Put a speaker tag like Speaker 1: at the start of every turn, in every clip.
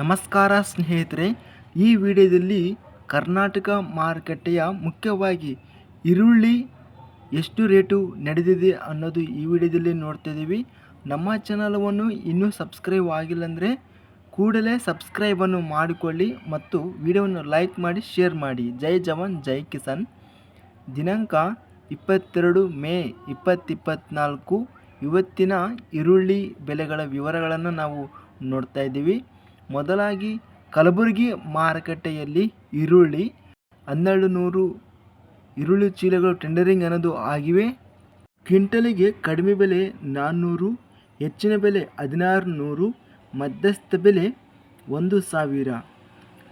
Speaker 1: ನಮಸ್ಕಾರ ಸ್ನೇಹಿತರೆ, ಈ ವಿಡಿಯೋದಲ್ಲಿ ಕರ್ನಾಟಕ ಮಾರುಕಟ್ಟೆಯ ಮುಖ್ಯವಾಗಿ ಈರುಳ್ಳಿ ಎಷ್ಟು ರೇಟು ನಡೆದಿದೆ ಅನ್ನೋದು ಈ ವಿಡಿಯೋದಲ್ಲಿ ನೋಡ್ತಾ ಇದ್ದೀವಿ. ನಮ್ಮ ಚಾನಲವನ್ನು ಇನ್ನೂ ಸಬ್ಸ್ಕ್ರೈಬ್ ಆಗಿಲ್ಲ ಅಂದರೆ ಕೂಡಲೇ ಸಬ್ಸ್ಕ್ರೈಬನ್ನು ಮಾಡಿಕೊಳ್ಳಿ ಮತ್ತು ವಿಡಿಯೋವನ್ನು ಲೈಕ್ ಮಾಡಿ, ಶೇರ್ ಮಾಡಿ. ಜೈ ಜವಾನ್, ಜೈ ಕಿಸಾನ್. ದಿನಾಂಕ ಇಪ್ಪತ್ತೆರಡು ಮೇ ಇಪ್ಪತ್ತಿಪ್ಪತ್ನಾಲ್ಕು. ಇವತ್ತಿನ ಈರುಳ್ಳಿ ಬೆಲೆಗಳ ವಿವರಗಳನ್ನು ನಾವು ನೋಡ್ತಾ ಇದ್ದೀವಿ. ಮೊದಲಾಗಿ ಕಲಬುರಗಿ ಮಾರುಕಟ್ಟೆಯಲ್ಲಿ ಈರುಳ್ಳಿ ಹನ್ನೆರಡು ನೂರು ಈರುಳ್ಳಿ ಚೀಲಗಳು ಟೆಂಡರಿಂಗ್ ಅನ್ನೋದು ಆಗಿವೆ. ಕ್ವಿಂಟಲಿಗೆ ಕಡಿಮೆ ಬೆಲೆ ನಾನ್ನೂರು, ಹೆಚ್ಚಿನ ಬೆಲೆ ಹದಿನಾರು ನೂರು ಮಧ್ಯಸ್ಥ ಬೆಲೆ ಒಂದು ಸಾವಿರ.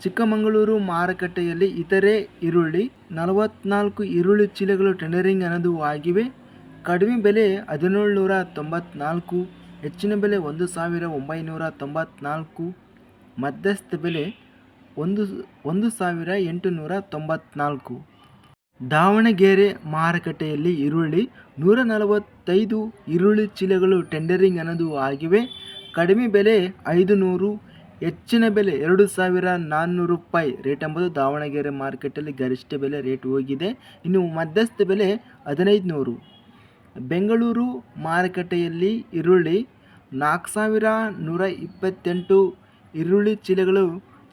Speaker 1: ಚಿಕ್ಕಮಗಳೂರು ಮಾರುಕಟ್ಟೆಯಲ್ಲಿ ಇತರೆ ಈರುಳ್ಳಿ, ನಲವತ್ನಾಲ್ಕು ಈರುಳ್ಳಿ ಚೀಲಗಳು ಟೆಂಡರಿಂಗ್ ಅನ್ನೋದು ಆಗಿವೆ. ಕಡಿಮೆ ಬೆಲೆ ಹದಿನೇಳು ನೂರ ತೊಂಬತ್ನಾಲ್ಕು, ಹೆಚ್ಚಿನ ಬೆಲೆ ಒಂದು ಸಾವಿರ ಒಂಬೈನೂರ ತೊಂಬತ್ನಾಲ್ಕು ಮಧ್ಯಸ್ಥ ಬೆಲೆ ಒಂದು ಒಂದು ಸಾವಿರ ಎಂಟುನೂರ ತೊಂಬತ್ನಾಲ್ಕು. ದಾವಣಗೆರೆ ಮಾರುಕಟ್ಟೆಯಲ್ಲಿ ಈರುಳ್ಳಿ ನೂರ ನಲವತ್ತೈದು ಈರುಳ್ಳಿ ಚೀಲಗಳು ಟೆಂಡರಿಂಗ್ ಅನ್ನೋದು ಆಗಿವೆ. ಕಡಿಮೆ ಬೆಲೆ ಐದು ನೂರು ಹೆಚ್ಚಿನ ಬೆಲೆ ಎರಡು ಸಾವಿರ ನಾನ್ನೂರು ರೂಪಾಯಿ ರೇಟ್ ಎಂಬುದು ದಾವಣಗೆರೆ ಮಾರುಕಟ್ಟೆಯಲ್ಲಿ ಗರಿಷ್ಠ ಬೆಲೆ ರೇಟ್ ಹೋಗಿದೆ. ಇನ್ನು ಮಧ್ಯಸ್ಥ ಬೆಲೆ ಹದಿನೈದು ನೂರು ಬೆಂಗಳೂರು ಮಾರುಕಟ್ಟೆಯಲ್ಲಿ ಈರುಳ್ಳಿ ನಾಲ್ಕು ಸಾವಿರ ನೂರ ಇಪ್ಪತ್ತೆಂಟು ಈರುಳ್ಳಿ ಚೀಲಗಳು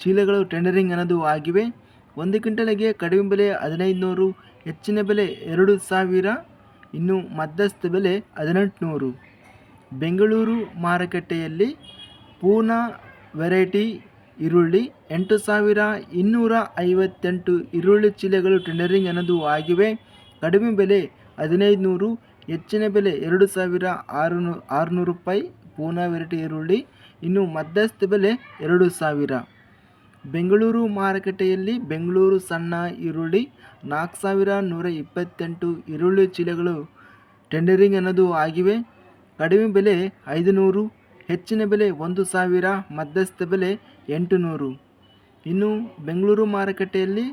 Speaker 1: ಚೀಲಗಳು ಟೆಂಡರಿಂಗ್ ಅನ್ನೋದು ಆಗಿವೆ. ಒಂದು ಕ್ವಿಂಟಲಿಗೆ ಕಡಿಮೆ ಬೆಲೆ ಹದಿನೈದು ನೂರು ಹೆಚ್ಚಿನ ಬೆಲೆ ಎರಡು ಸಾವಿರ, ಇನ್ನು ಮಧ್ಯಸ್ಥ ಬೆಲೆ ಹದಿನೆಂಟುನೂರು. ಬೆಂಗಳೂರು ಮಾರುಕಟ್ಟೆಯಲ್ಲಿ ಪೂನಾ ವೆರೈಟಿ ಈರುಳ್ಳಿ ಎಂಟು ಸಾವಿರ ಇನ್ನೂರ ಐವತ್ತೆಂಟು ಈರುಳ್ಳಿ ಚೀಲಗಳು ಟೆಂಡರಿಂಗ್ ಅನ್ನೋದು ಆಗಿವೆ. ಕಡಿಮೆ ಬೆಲೆ ಹದಿನೈದು ನೂರು ಹೆಚ್ಚಿನ ಬೆಲೆ ಎರಡು ಸಾವಿರ ಆರುನೂ, ಆರುನೂರು ರೂಪಾಯಿ ಪೂನಾ ವೆರೈಟಿ ಈರುಳ್ಳಿ. ಇನ್ನು ಮಧ್ಯಸ್ಥ ಬೆಲೆ ಎರಡು ಸಾವಿರ. ಬೆಂಗಳೂರು ಮಾರುಕಟ್ಟೆಯಲ್ಲಿ ಬೆಂಗಳೂರು ಸಣ್ಣ ಈರುಳ್ಳಿ ನಾಲ್ಕು ಸಾವಿರ ನೂರ ಇಪ್ಪತ್ತೆಂಟು ಈರುಳ್ಳಿ ಚೀಲಗಳು ಟೆಂಡರಿಂಗ್ ಅನ್ನೋದು ಆಗಿವೆ. ಕಡಿಮೆ ಬೆಲೆ ಐದು ನೂರು ಹೆಚ್ಚಿನ ಬೆಲೆ ಒಂದು ಸಾವಿರ, ಮಧ್ಯಸ್ಥ ಬೆಲೆ ಎಂಟು ನೂರು ಇನ್ನು ಬೆಂಗಳೂರು ಮಾರುಕಟ್ಟೆಯಲ್ಲಿ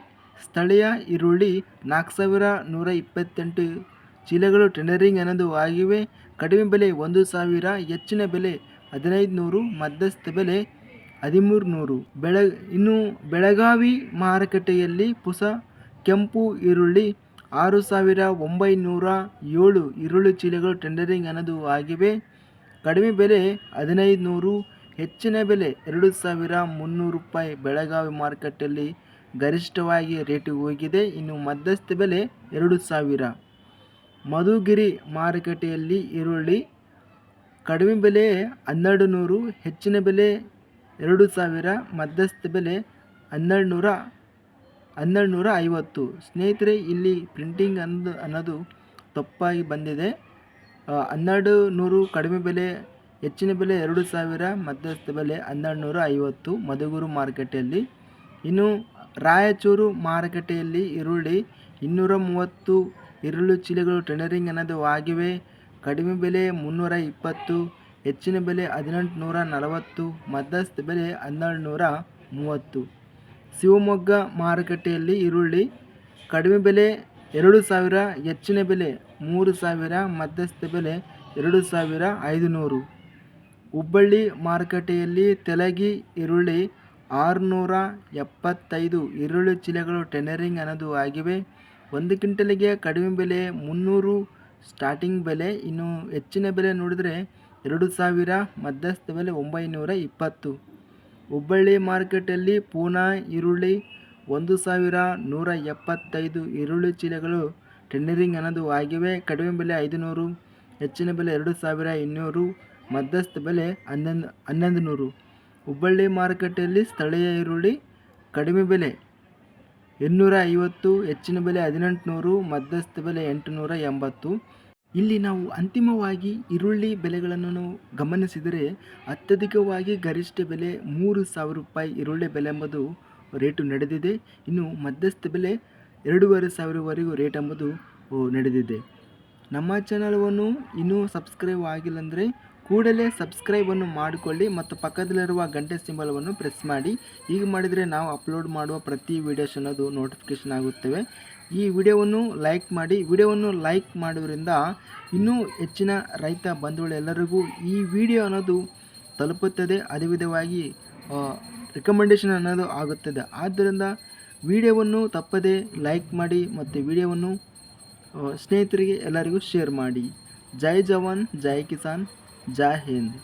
Speaker 1: ಸ್ಥಳೀಯ ಈರುಳ್ಳಿ ನಾಲ್ಕು ಸಾವಿರ ನೂರ ಇಪ್ಪತ್ತೆಂಟು ಚೀಲಗಳು ಟೆಂಡರಿಂಗ್ ಅನ್ನೋದು ಆಗಿವೆ. ಕಡಿಮೆ ಬೆಲೆ ಒಂದು ಸಾವಿರ, ಹೆಚ್ಚಿನ ಬೆಲೆ ಹದಿನೈದು ನೂರು ಮಧ್ಯಸ್ಥ ಬೆಲೆ ಹದಿಮೂರು ನೂರು ಬೆಳ, ಇನ್ನು ಬೆಳಗಾವಿ ಮಾರುಕಟ್ಟೆಯಲ್ಲಿ ಪುಸ, ಕೆಂಪು ಈರುಳ್ಳಿ ಆರು ಸಾವಿರ ಒಂಬೈನೂರ ಏಳು ಈರುಳ್ಳಿ ಚೀಲಗಳು ಟೆಂಡರಿಂಗ್ ಅನ್ನೋದು ಆಗಿವೆ. ಕಡಿಮೆ ಬೆಲೆ ಹದಿನೈದು ನೂರು ಹೆಚ್ಚಿನ ಬೆಲೆ ಎರಡು ಸಾವಿರ ಮುನ್ನೂರು ರೂಪಾಯಿ ಬೆಳಗಾವಿ ಮಾರುಕಟ್ಟೆಯಲ್ಲಿ ಗರಿಷ್ಠವಾಗಿ ರೇಟು ಹೋಗಿದೆ. ಇನ್ನು ಮಧ್ಯಸ್ಥ ಬೆಲೆ ಎರಡು ಸಾವಿರ. ಮಧುಗಿರಿ ಮಾರುಕಟ್ಟೆಯಲ್ಲಿ ಈರುಳ್ಳಿ ಕಡಿಮೆ ಬೆಲೆ ಹನ್ನೆರಡು ನೂರು ಹೆಚ್ಚಿನ ಬೆಲೆ ಎರಡು ಸಾವಿರ, ಮಧ್ಯಸ್ಥ ಬೆಲೆ ಹನ್ನೆರಡು ನೂರ ಹನ್ನೆರಡು ನೂರ ಐವತ್ತು. ಸ್ನೇಹಿತರೆ, ಇಲ್ಲಿ ಪ್ರಿಂಟಿಂಗ್ ಅನ್ನೋದು ಅನ್ನೋದು ತಪ್ಪಾಗಿ ಬಂದಿದೆ. ಹನ್ನೆರಡು ನೂರು ಕಡಿಮೆ ಬೆಲೆ, ಹೆಚ್ಚಿನ ಬೆಲೆ ಎರಡು ಸಾವಿರ, ಮಧ್ಯಸ್ಥ ಬೆಲೆ ಹನ್ನೆರಡು ನೂರ ಐವತ್ತು ಮಧುಗುರು ಮಾರುಕಟ್ಟೆಯಲ್ಲಿ ಇನ್ನು ರಾಯಚೂರು ಮಾರುಕಟ್ಟೆಯಲ್ಲಿ ಈರುಳ್ಳಿ ಇನ್ನೂರ ಮೂವತ್ತು, ಈರುಳ್ಳಿ ಚೀಲಗಳು ಟೆಂಡರಿಂಗ್ ಅನ್ನೋದು ಆಗಿವೆ. ಕಡಿಮೆ ಬೆಲೆ ಮುನ್ನೂರ ಇಪ್ಪತ್ತು, ಹೆಚ್ಚಿನ ಬೆಲೆ ಹದಿನೆಂಟುನೂರ ನಲವತ್ತು, ಮಧ್ಯಸ್ಥ ಬೆಲೆ ಹನ್ನೆರಡುನೂರ ಮೂವತ್ತು. ಶಿವಮೊಗ್ಗ ಮಾರುಕಟ್ಟೆಯಲ್ಲಿ ಈರುಳ್ಳಿ ಕಡಿಮೆ ಬೆಲೆ ಎರಡು ಸಾವಿರ, ಹೆಚ್ಚಿನ ಬೆಲೆ ಮೂರು ಸಾವಿರ, ಮಧ್ಯಸ್ಥ ಬೆಲೆ ಎರಡು ಸಾವಿರ ಐದುನೂರು. ಹುಬ್ಬಳ್ಳಿ ಮಾರುಕಟ್ಟೆಯಲ್ಲಿ ತೆಲಗಿ ಈರುಳ್ಳಿ ಆರುನೂರ ಎಪ್ಪತ್ತೈದು ಈರುಳ್ಳಿ ಚೀಲಗಳು ಟೆನರಿಂಗ್ ಅನ್ನೋದು ಆಗಿವೆ. ಒಂದು ಕ್ವಿಂಟಲಿಗೆ ಕಡಿಮೆ ಬೆಲೆ ಮುನ್ನೂರು ಸ್ಟಾರ್ಟಿಂಗ್ ಬೆಲೆ ಇನ್ನು ಹೆಚ್ಚಿನ ಬೆಲೆ ನೋಡಿದರೆ ಎರಡು ಸಾವಿರ, ಮಧ್ಯಸ್ಥ ಬೆಲೆ ಒಂಬೈನೂರ ಇಪ್ಪತ್ತು. ಹುಬ್ಬಳ್ಳಿ ಮಾರ್ಕೆಟಲ್ಲಿ ಪೂನಾ ಈರುಳ್ಳಿ ಒಂದು ಸಾವಿರ ನೂರ ಎಪ್ಪತ್ತೈದು ಈರುಳ್ಳಿ ಚೀಲಗಳು ಟೆಂಡರಿಂಗ್ ಅನ್ನೋದು ಆಗಿವೆ. ಕಡಿಮೆ ಬೆಲೆ ಐದುನೂರು, ಹೆಚ್ಚಿನ ಬೆಲೆ ಎರಡು ಸಾವಿರ ಇನ್ನೂರು, ಮಧ್ಯಸ್ಥ ಬೆಲೆ ಹನ್ನೊಂದು ಹನ್ನೊಂದು ನೂರು. ಹುಬ್ಬಳ್ಳಿ ಮಾರುಕಟ್ಟೆಯಲ್ಲಿ ಸ್ಥಳೀಯ ಈರುಳ್ಳಿ ಕಡಿಮೆ ಬೆಲೆ ಇನ್ನೂರ ಐವತ್ತು ಹೆಚ್ಚಿನ ಬೆಲೆ ಹದಿನೆಂಟುನೂರು, ಮಧ್ಯಸ್ಥ ಬೆಲೆ ಎಂಟುನೂರ ಎಂಬತ್ತು ಇಲ್ಲಿ ನಾವು ಅಂತಿಮವಾಗಿ ಈರುಳ್ಳಿ ಬೆಲೆಗಳನ್ನು ಗಮನಿಸಿದರೆ ಅತ್ಯಧಿಕವಾಗಿ ಗರಿಷ್ಠ ಬೆಲೆ ಮೂರು ಸಾವಿರ ರೂಪಾಯಿ ಈರುಳ್ಳಿ ಬೆಲೆ ಎಂಬುದು ರೇಟು ನಡೆದಿದೆ. ಇನ್ನು ಮಧ್ಯಸ್ಥ ಬೆಲೆ ಎರಡೂವರೆ ಸಾವಿರವರೆಗೂ ರೇಟ್ ಎಂಬುದು ನಡೆದಿದೆ. ನಮ್ಮ ಚಾನಲ್ವನ್ನು ಇನ್ನೂ ಸಬ್ಸ್ಕ್ರೈಬ್ ಆಗಿಲ್ಲ ಅಂದರೆ ಕೂಡಲೇ ಸಬ್ಸ್ಕ್ರೈಬನ್ನು ಮಾಡಿಕೊಳ್ಳಿ ಮತ್ತು ಪಕ್ಕದಲ್ಲಿರುವ ಗಂಟೆ ಸಿಂಬಲವನ್ನು ಪ್ರೆಸ್ ಮಾಡಿ. ಹೀಗೆ ಮಾಡಿದರೆ ನಾವು ಅಪ್ಲೋಡ್ ಮಾಡುವ ಪ್ರತಿ ವೀಡಿಯೋಸ್ ಅನ್ನೋದು ನೋಟಿಫಿಕೇಷನ್ ಆಗುತ್ತವೆ. ಈ ವಿಡಿಯೋವನ್ನು ಲೈಕ್ ಮಾಡಿ. ವಿಡಿಯೋವನ್ನು ಲೈಕ್ ಮಾಡೋದ್ರಿಂದ ಇನ್ನೂ ಹೆಚ್ಚಿನ ರೈತ ಬಂಧುಗಳೆಲ್ಲರಿಗೂ ಈ ವಿಡಿಯೋ ಅನ್ನೋದು ತಲುಪುತ್ತದೆ. ಅದೇ ವಿಧವಾಗಿ ರಿಕಮೆಂಡೇಷನ್ ಅನ್ನೋದು ಆಗುತ್ತದೆ. ಆದ್ದರಿಂದ ವಿಡಿಯೋವನ್ನು ತಪ್ಪದೇ ಲೈಕ್ ಮಾಡಿ ಮತ್ತು ವಿಡಿಯೋವನ್ನು ಸ್ನೇಹಿತರಿಗೆ ಎಲ್ಲರಿಗೂ ಶೇರ್ ಮಾಡಿ. ಜೈ ಜವಾನ್, ಜೈ ಕಿಸಾನ್. ಜೈ ಹಿಂದ್